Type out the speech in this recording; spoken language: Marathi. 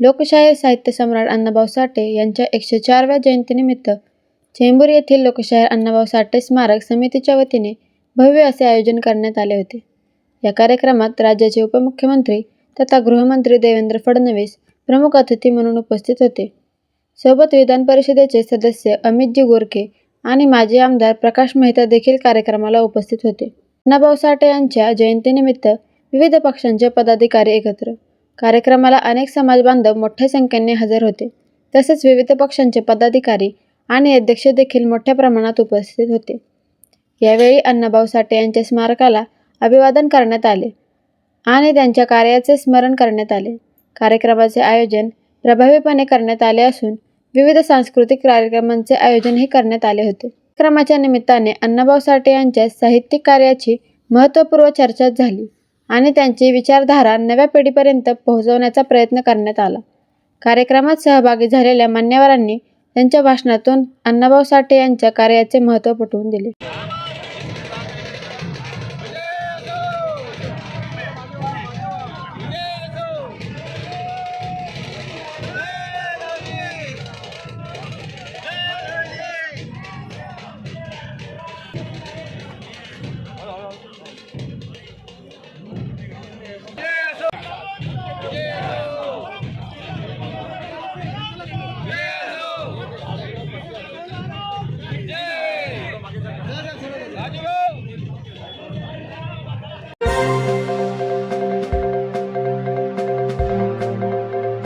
लोकशाहीर साहित्य सम्राट अण्णाभाऊ साठे यांच्या एकशे चारव्या जयंतीनिमित्त चेंबूर येथील लोकशाहीर अण्णाभाऊ साठे स्मारक समितीच्या वतीने भव्य असे आयोजन करण्यात आले होते. या कार्यक्रमात राज्याचे उपमुख्यमंत्री तथा गृहमंत्री देवेंद्र फडणवीस प्रमुख अतिथी म्हणून उपस्थित होते. सोबत विधान परिषदेचे सदस्य अमितजी गोरखे आणि माजी आमदार प्रकाश मेहता देखील कार्यक्रमाला उपस्थित होते. अण्णाभाऊ साठे यांच्या जयंतीनिमित्त विविध पक्षांचे पदाधिकारी एकत्र. कार्यक्रमाला अनेक समाजबांधव मोठ्या संख्येने हजर होते. तसेच विविध पक्षांचे पदाधिकारी आणि अध्यक्ष देखील मोठ्या प्रमाणात उपस्थित होते. यावेळी अण्णाभाऊ साठे यांच्या स्मारकाला अभिवादन करण्यात आले आणि त्यांच्या कार्याचे स्मरण करण्यात आले. कार्यक्रमाचे आयोजन प्रभावीपणे करण्यात आले असून विविध सांस्कृतिक कार्यक्रमांचे आयोजनही करण्यात आले होते. कार्यक्रमाच्या निमित्ताने अण्णाभाऊ साठे यांच्या साहित्यिक कार्याची महत्त्वपूर्ण चर्चा झाली आणि त्यांची विचारधारा नव्या पिढीपर्यंत पोहोचवण्याचा प्रयत्न करण्यात आला. कार्यक्रमात सहभागी झालेल्या मान्यवरांनी त्यांच्या भाषणातून अण्णाभाऊ साठे यांच्या कार्याचे महत्त्व पटवून दिले.